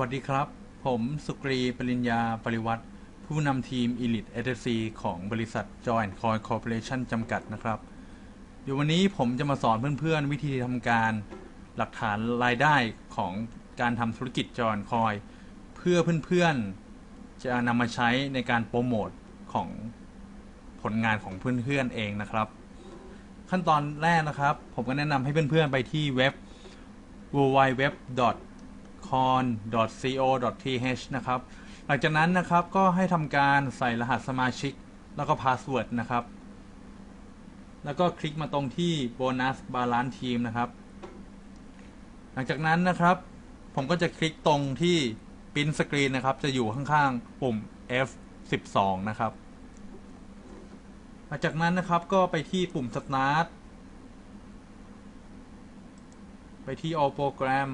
วัสดีครับ ผมสุกรีปริญญาปริวัติ ผู้นำทีม Elite a s c ของบริษัท Joint Coin Corporation จำกัดนะครับ เดี๋ยววันนี้ผมจะมาสอนเพื่อนๆ วิธีทำการหลักฐานรายได้ของการทำธุรกิจ Joint Coin เพื่อเพื่อนๆ จะนำมาใช้ในการโปรโมทของผลงานของเพื่อนๆเองนะครับ ขั้นตอนแรกนะครับ ผมก็แนะนำให้เพื่อนๆ ไปที่เว็บ w w w www.con.co.th นะครับ หลังจากนั้นนะครับก็ให้ทำการใส่รหัสสมาชิก แล้วก็พาสเวิร์ดนะครับ แล้วก็คลิกมาตรงที่ Bonus Balance Team นะครับ หลังจากนั้นนะครับ ผมก็จะคลิกตรงที่ Print Screen นะครับ จะอยู่ข้างๆ ปุ่ม F12 นะครับ หลังจากนั้นนะครับก็ไปที่ปุ่ม Start ไปที่ all program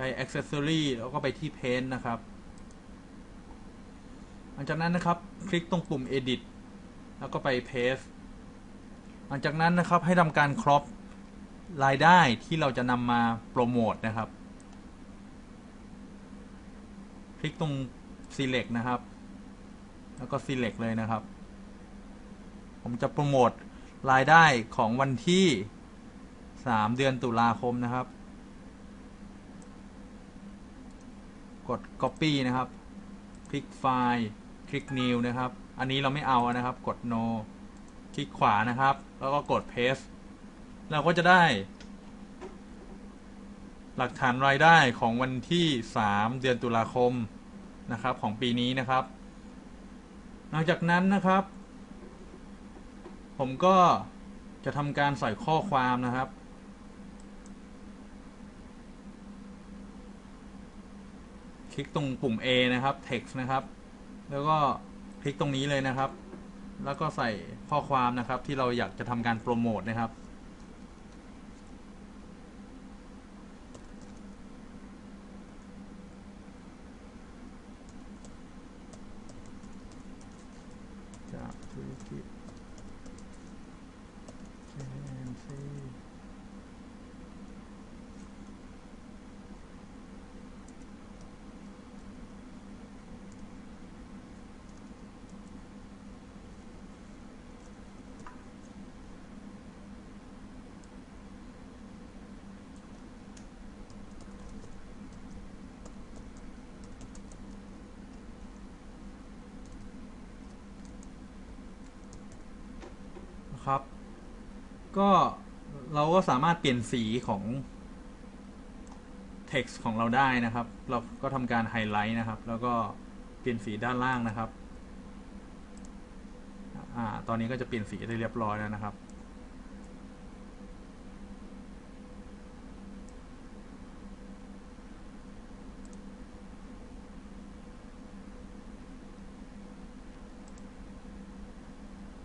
ไป accessory แล้วก็ไปที่ paint นะครับ หลังจากนั้นนะครับคลิกตรงปุ่ม edit แล้วก็ไป paste หลังจากนั้นนะครับให้ทำการ crop รายได้ที่เราจะนำมาโปรโมทนะครับ คลิกตรง select นะครับ แล้วก็ select เลยนะครับ ผมจะโปรโมทรายได้ของวันที่สามเดือนตุลาคมนะครับ กด copy นะครับ คลิกไฟล์คลิก new นะครับ อันนี้เราไม่เอานะครับ กด no คลิกขวานะครับ แล้วก็กด paste เราก็จะได้ หลักฐานรายได้ของวันที่ 3 เดือนตุลาคมนะครับ ของปีนี้นะครับ หลังจากนั้นนะครับ ผมก็จะทำการใส่ข้อความนะครับ ลิกตรงปุ่ม A นะครับ text นะครับ แล้วก็คลิกตรงนี้เลยนะครับ แล้วก็ใส่ข้อความนะครับที่เราอยากจะทำการโปรโมทนะครับ จากธุรกิจ นะครับ ก็เราก็สามารถเปลี่ยนสีของ text ของเราได้นะครับ เราก็ทำการไฮไลท์นะครับ แล้วก็เปลี่ยนสีด้านล่างนะครับอ่าตอนนี้ก็จะเปลี่ยนสีได้เรียบร้อยแล้วนะครับ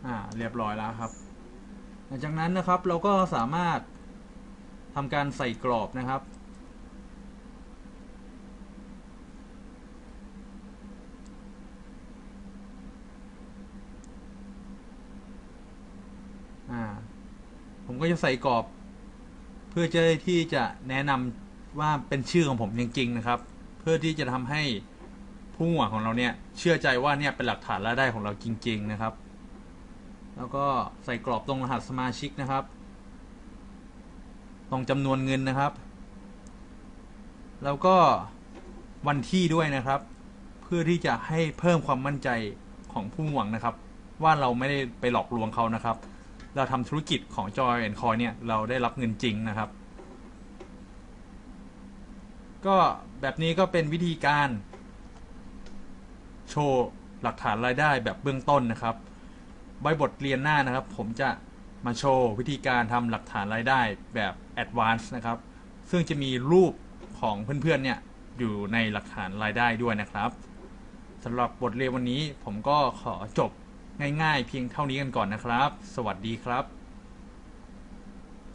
อ่า เรียบร้อยแล้วครับ หลังจากนั้นนะครับเราก็สามารถทำการใส่กรอบนะครับ ผมก็จะใส่กรอบ เพื่อจะได้ที่จะแนะนำว่าเป็นชื่อของผมจริงๆนะครับ เพื่อที่จะทำให้ผู้หวังของเราเนี่ยเชื่อใจว่าเนี่ยเป็นหลักฐานรายได้ของเราจริง ๆ นะครับ แล้วก็ใส่กรอบตรงรหัสสมาชิกนะครับ ตรงจำนวนเงินนะครับ แล้วก็วันที่ด้วยนะครับ เพื่อที่จะให้เพิ่มความมั่นใจของผู้หวังนะครับ ว่าเราไม่ได้ไปหลอกลวงเขานะครับ เราทำธุรกิจของ Joy and Coin เนี่ยเราได้รับเงินจริงนะครับ ก็แบบนี้ก็เป็นวิธีการ โชว์หลักฐานรายได้แบบเบื้องต้นนะครับ ไว้บทเรียนหน้านะครับ ผมจะมาโชว์วิธีการทำหลักฐานรายได้แบบ Advanced นะครับ ซึ่งจะมีรูปของเพื่อนๆเนี่ยอยู่ในหลักฐานรายได้ด้วยนะครับสำหรับบทเรียนวันนี้ผมก็ขอจบง่ายๆ เพียงเท่านี้กันก่อนนะครับ สวัสดีครับ